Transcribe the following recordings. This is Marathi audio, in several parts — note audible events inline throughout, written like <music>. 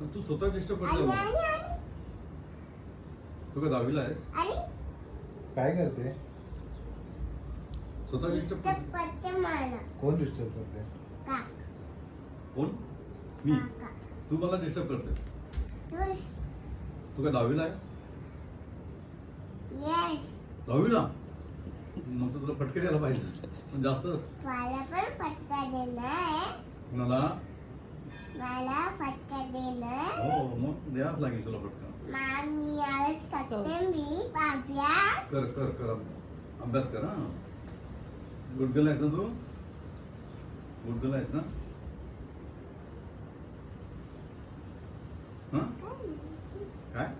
पण तू स्वतः डिस्टर्ब करतो तू काय दहावीला आहेस? काय करते? स्वतः डिस्टर्ब करतो कोण डिस्टर्ब करते? कोण? मी. तू मला डिस्टर्ब करतेस. तू तू काय दहावीला आहेस? येस दहावीला? मग तर तुला फटके द्यायला पाहिजे पण जास्त. मला पण फटका देणार. कुणाला? मला फटका देणार हो मग द्यावाच लागेल तुला फटका मामी यावेळेस करते मी बाब्या कर कर कर अभ्यास कर हा गुड गर्ल आहेस ना तू गुड गर्ल आहेस ना हा काय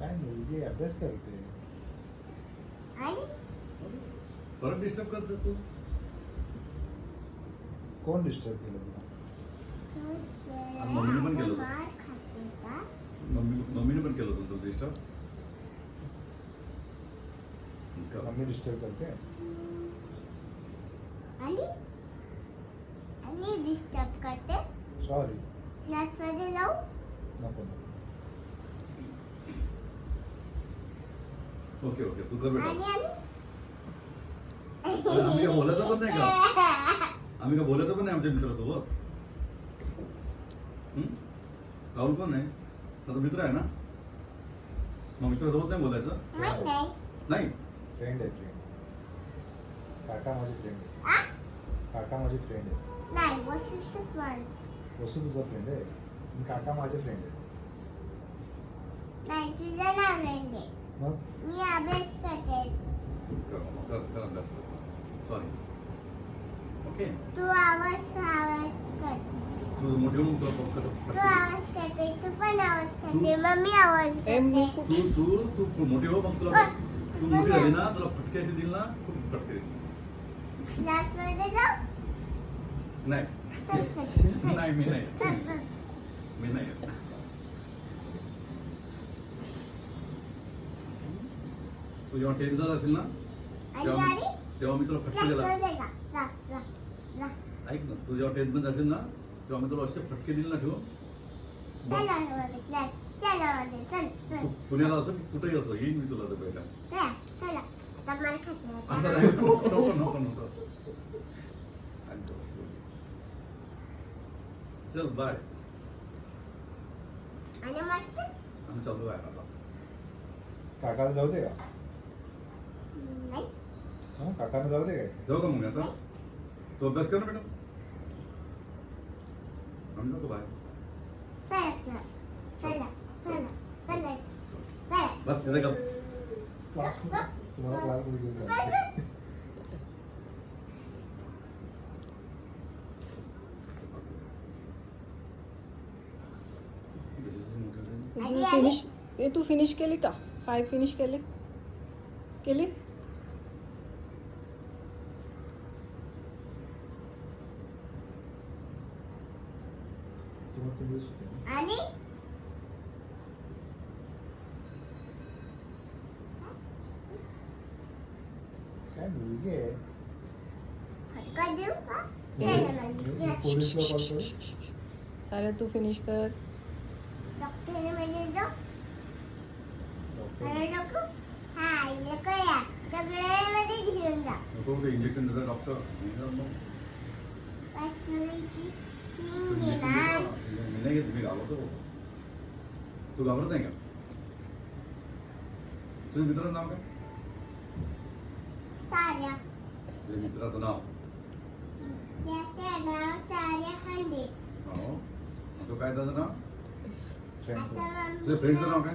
काय मुलगी अभ्यास करते आणि परत डिस्टर्ब करते तू कोण डिस्टर्ब केलं तुला मम्मीने पण केलं होतं. का मम्मी मम्मीने पण केलं होतं तुला डिस्टर्ब मम्मी डिस्टर्ब करते? आणि? आणि डिस्टर्ब करते? सॉरी क्लासमध्ये जाऊ? नको ओके ओके. तू कर बेटा. आम्ही काय बोलायचं पण नाही का? <laughs> आम्ही काय बोलायचं पण नाही आमच्या मित्रासोबत? राहुल पण आहे? त्याचा मित्र आहे ना? मग मित्रासोबत नाही बोलायचं? नाही नाही. फ्रेंड आहे फ्रेंड काका माझी फ्रेंड आहे? काका माझी फ्रेंड आहे. वसू तुझा फ्रेंड आहे? आणि काका माझे फ्रेंड आहे. नाही तुझं नाव रेंडे मग? मी अभ्यास करते. सॉरी ओके तू आवाज आवाज कर. तू मोठी होऊन तुला आवाज करते तू पण आवाज करते तू- मम्मी आवाज ए, मी करते तू तू तू मोठी हो मग तुला तू मोठी झाली ना तुला फटके असे दिल ना खूप फटके देईल क्लासमध्ये जाऊ? नाही. नाही मी नाही. मी नाही. तू जेव्हा टेन्थ झाला असेल ना तेव्हा तेव्हा मी तुला फटके दिला. ऐक ना तू जेव्हा टेन्थमध्ये असेल ना तेव्हा मी तुला असे फटके दिले ना ठेव चल आवाज क्लास चल आवाज चल तू चल पुण्याला असं कुठेही असं? येईन मी तुला आता भेटा चला बाय आम्ही चालू आहे आता. काकाला जाऊ दे का? नाही. हं काकाला जाऊ दे काय जाऊ का मग आता? तू अभ्यास कर ना बेटा चला चला चला बस तिथे आली. फिनिश ए तू फिनिश केली का? फाय फिनिश केली? केली? आणि काय मुलगी आहे? फटका देऊ का मी- चला मी क्लास पोलीसला कॉल करू साऱ्या तू फिनिश कर. डॉक्टरमध्ये जाऊ डॉक्टर मला नको हा नको या सगळ्यामध्ये घेऊन जा नको ते इंजेक्शन देतात डॉक्टर मग शिंग घेणार नाही घेत मी घाबरतो तू घाबरत नाही का तुझ्या मित्राचं नाव काय तुझ्या मित्राचं नाव हो तो काय त्याचं नाव तुझ्या फ्रेंडचं नाव काय?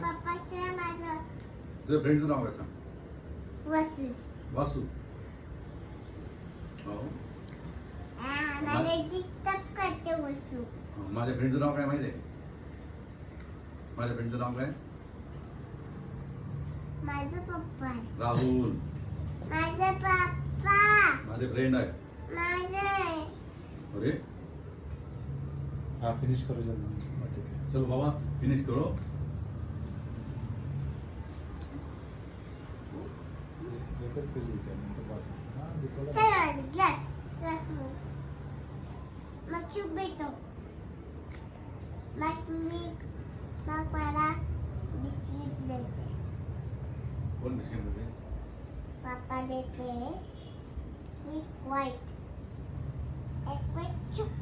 तुझ्या फ्रेंडचं नाव काय सांग वसू वासू हो मला डिस्टर्ब करते वसू हं, माझ्या फ्रेंडचं नाव काय माहिती आहे माझ्या फ्रेंडचं नाव काय? माझं पप्पा आहे. राहुल. माझं पप्पा. माझे फ्रेंड आहे माझं. अरे. हा फिनिश करू जल्दी ठीक आहे. चलो बाबा फिनिश करो. एकच पेज लिहिते नंतर पास हा लिखवलं चला क्लास क्लास मग चुप बेटो मग मी मग मला बिस्किट देते. कोण बिस्किट देते पप्पा देते मी व्हाईट एक व्हाईट चुप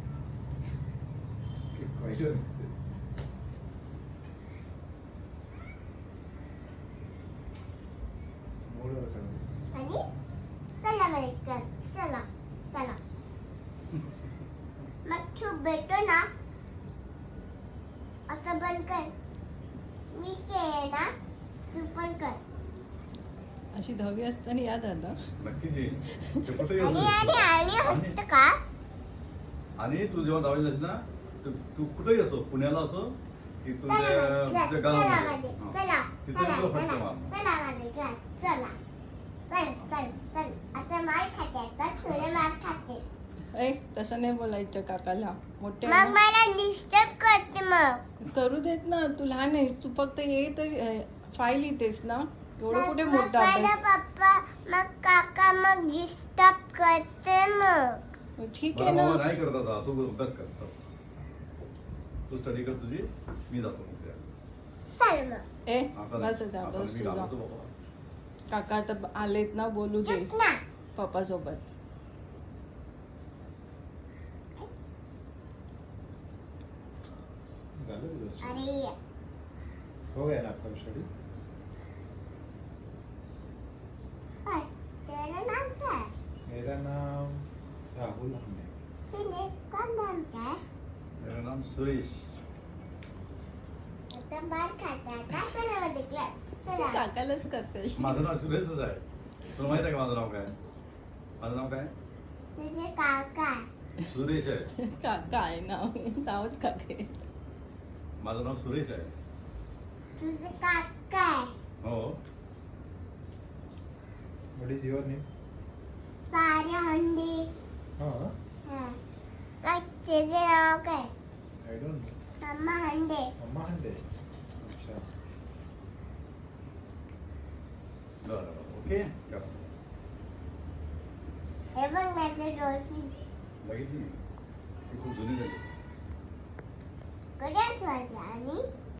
मूडवर सगळं आणि चला बरे चला चला <laughs> मग चूप भेटो ना. असं बंद कर. मी ना तू पण कर. अशी दहावी असताना याद आता नक्कीच येईल. ते कुठे आणि आणि आणि हसत का? आणि तू जेव्हा दहावी जायची ना तू तू कुठेही असो पुण्याला असो? की चला तुझ्या गावामध्ये. मध्ये, हा. चला तिथं चला तुला फटका चला मार. चला मध्ये चल चला. चल चल चल. आता मार खाते आता थोडे मार खाते. ए तसं नाही बोलायचं काकाला. मोठे मग मला डिस्टर्ब करते मग करू देत ना तू लहान आहेस तू फक्त ये तर फाईल लिहितेस ना. एवढं कुठे मग मोठा माझा अभ्यास? पप्पा मग काका मग डिस्टर्ब करते मग. ठीक बरं आहे ना. बाबा नाही करत आता तू अभ्यास कर चल. तू स्टडी कर तुझी मी जातो मग फिरायला. चल मग. ए आता बस. आता आता बस मी घाबरतो बाबा. काका आता आलेत ना बोलू दे. ना. पप्पा सोबत झालं तुझं study? अरे हो गया ना आपका स्टडी काय तेरा नाम काय? मेरा नाम राहुल हमने. फिर का नाम काय मेरा नाम सुरेश. खाता तू चला. काकालाच करते माझं नाव सुरेशच आहे. तुला माहीत आहे का माझं नाव काय? माझं नाव काय? तुझे काका. सुरेश आहे. <laughs> काका आहे नाव नावच काका आहे. माझं नाव सुरेश आहे. तुझे काका आहे. हो. व्हॉट इज युअर नेम सारे हंडी. हां. हा. मग त्याचे नाव काय? आय डोंट नो मम्मा हंडे. अम्मा हंडे. अच्छा. बरं बरं. ओके. करा हे बघ माझे डॉल्फिन बघितली? ती खूप जुनी झाली. Good as well, Danny.